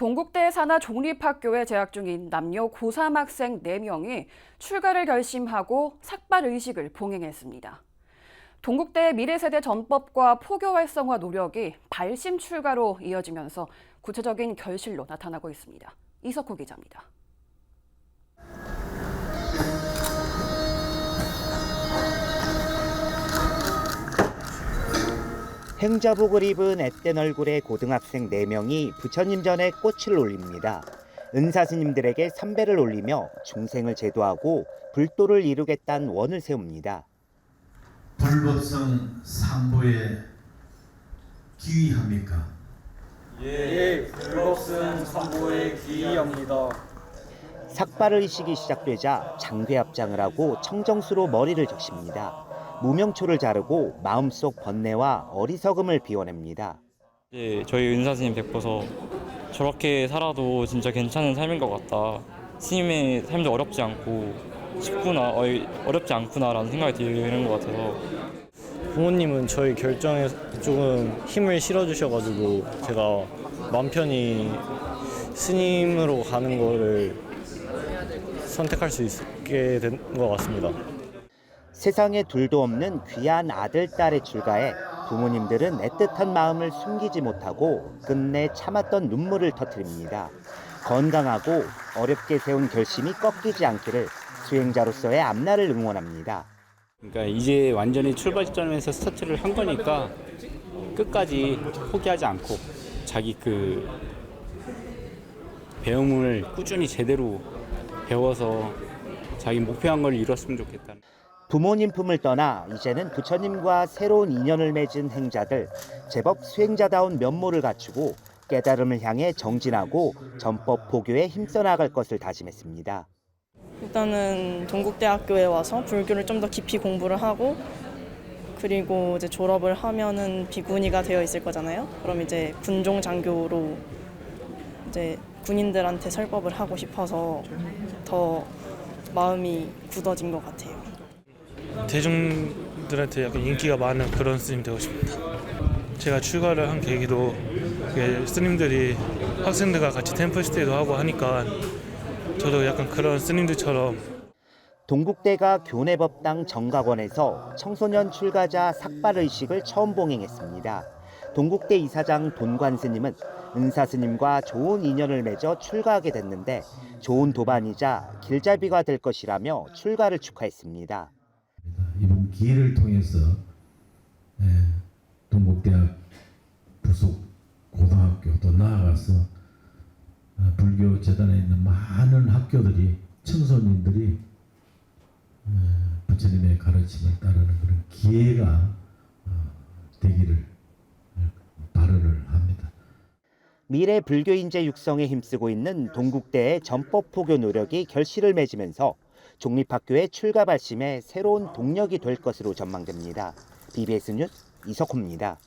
동국대 산하 종립학교에 재학 중인 남녀 고3 학생 4명이 출가를 결심하고 삭발 의식을 봉행했습니다. 동국대의 미래세대 전법과 포교 활성화 노력이 발심 출가로 이어지면서 구체적인 결실로 나타나고 있습니다. 이석호 기자입니다. 행자복을 입은 앳된 얼굴의 고등학생 4명이 부처님 전에 꽃을 올립니다. 은사스님들에게 삼배를 올리며 중생을 제도하고 불도를 이루겠다는 원을 세웁니다. 불법성 삼보에 기위합니까? 예, 불법승 삼보의 기이합니다. 삭발 의식이 시작되자 장괴 합장을 하고 청정수로 머리를 적십니다. 무명초를 자르고 마음속 번뇌와 어리석음을 비워냅니다. 이제 저희 은사 스님 뵙고서 저렇게 살아도 진짜 괜찮은 삶인 것 같다. 스님의 삶도 어렵지 않고 쉽구나, 어, 어렵지 않구나라는 생각이 드는 것 같아서 부모님은 저희 결정에 조금 힘을 실어주셔가지고 제가 마음 편히 스님으로 가는 거를 선택할 수 있게 된 것 같습니다. 세상에 둘도 없는 귀한 아들, 딸의 출가에 부모님들은 애틋한 마음을 숨기지 못하고 끝내 참았던 눈물을 터뜨립니다. 건강하고 어렵게 세운 결심이 꺾이지 않기를 수행자로서의 앞날을 응원합니다. 그러니까 이제 완전히 출발 지점에서 스타트를 한 거니까 끝까지 포기하지 않고 자기 그 배움을 꾸준히 제대로 배워서 자기 목표한 걸 이뤘으면 좋겠다. 부모님 품을 떠나 이제는 부처님과 새로운 인연을 맺은 행자들 제법 수행자다운 면모를 갖추고 깨달음을 향해 정진하고 전법 포교에 힘써 나갈 것을 다짐했습니다. 일단은 동국대학교에 와서 불교를 좀 더 깊이 공부를 하고 그리고 이제 졸업을 하면은 비구니가 되어 있을 거잖아요. 그럼 이제 군종 장교로 이제 군인들한테 설법을 하고 싶어서 더 마음이 굳어진 것 같아요. 대중들한테 약간 인기가 많은 그런 스님 되고 싶습니다. 제가 출가를 한 계기도 스님들이 학생들과 같이 템플스테이도 하고 하니까 저도 약간 그런 스님들처럼 동국대가 교내법당 정각원에서 청소년 출가자 삭발 의식을 처음 봉행했습니다. 동국대 이사장 돈관 스님은 은사 스님과 좋은 인연을 맺어 출가하게 됐는데 좋은 도반이자 길잡이가 될 것이라며 출가를 축하했습니다. 이번 기회를 통해서 예, 동국대학 부속 고등학교 또 나아가서 어, 불교 재단에 있는 많은 학교들이 청소년들이 어, 부처님의 가르침을 따르는 그런 기회가 어, 되기를 어, 바라를 합니다. 미래 불교 인재 육성에 힘쓰고 있는 동국대의 전법 포교 노력이 결실을 맺으면서 종립학교의 출가 발심에 새로운 동력이 될 것으로 전망됩니다. BBS 뉴스 이석호입니다.